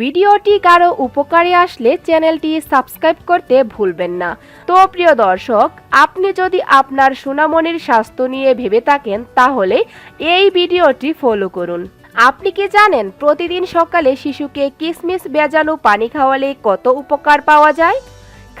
ভিডিওটি কারও উপকারে আসলে চ্যানেলটি সাবস্ক্রাইব করতে ভুলবেন না। তো প্রিয় দর্শক, আপনি যদি আপনার সুনামনির স্বাস্থ্য নিয়ে ভেবে থাকেন, তাহলে এই ভিডিওটি ফলো করুন। আপনি কি জানেন প্রতিদিন সকালে শিশুকে কিসমিস বেজানো পানি খাওয়ালে কত উপকার পাওয়া যায়?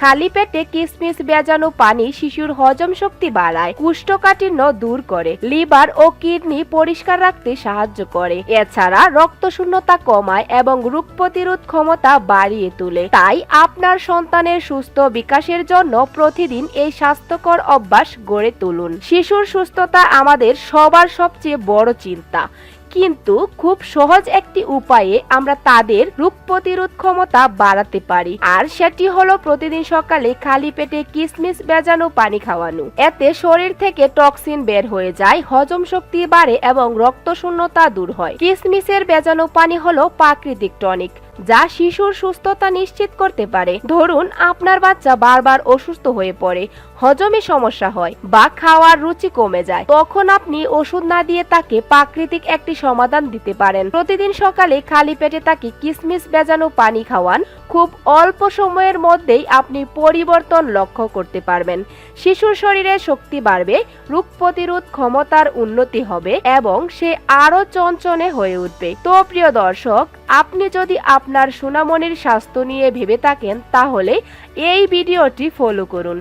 খালি পেটে কিসমিস বেজানো পানি শিশুর হজম শক্তি বাড়ায়, কুষ্ঠকাঠিন্য দূর করে, লিভার ও কিডনি পরিষ্কার রাখতে সাহায্য করে। এছাড়া রক্ত শূন্যতা কমায় এবং রোগ প্রতিরোধ ক্ষমতা বাড়িয়ে তোলে। তাই আপনার সন্তানের সুস্থ বিকাশের জন্য প্রতিদিন এই স্বাস্থ্যকর অভ্যাস গড়ে তুলুন। শিশুর সুস্থতা আমাদের সবার সবচেয়ে বড় চিন্তা। কিন্তু খুব সহজ একটি উপায়ে আমরা তাদের রোগ প্রতিরোধ ক্ষমতা বাড়াতে পারি। আর সেটি হলো প্রতিদিন সকালে খালি পেটে কিসমিস বেজানো পানি খাওয়ানো। এতে শরীর থেকে টক্সিন বের হয়ে যায়, হজম শক্তি বাড়ে এবং রক্ত শূন্যতা দূর হয়। কিসমিসের বেজানো পানি হলো প্রাকৃতিক টনিক। যা শিশুর সুস্থতা নিশ্চিত করতে পারে। ধরুন, আপনার বাচ্চা বারবার অসুস্থ হয়ে পড়ে, হজমে সমস্যা হয় বা খাওয়ার রুচি কমে যায়। তখন আপনি ওষুধ না দিয়ে তাকে প্রাকৃতিক একটি সমাধান দিতে পারেন। প্রতিদিন সকালে খালি পেটে তাকে কিসমিস বেজানো পানি খাওয়ান। খুব অল্প সময়ের মধ্যেই আপনি পরিবর্তন লক্ষ্য করতে পারবেন। শিশুর শরীরে শক্তি বাড়বে, রোগ প্রতিরোধ ক্ষমতার উন্নতি হবে এবং সে আরও চঞ্চনে হয়ে উঠবে। তো প্রিয় দর্শক, আপনি যদি আপনার সুনামনির স্বাস্থ্য নিয়ে ভেবে থাকেন, তাহলে এই ভিডিওটি ফলো করুন।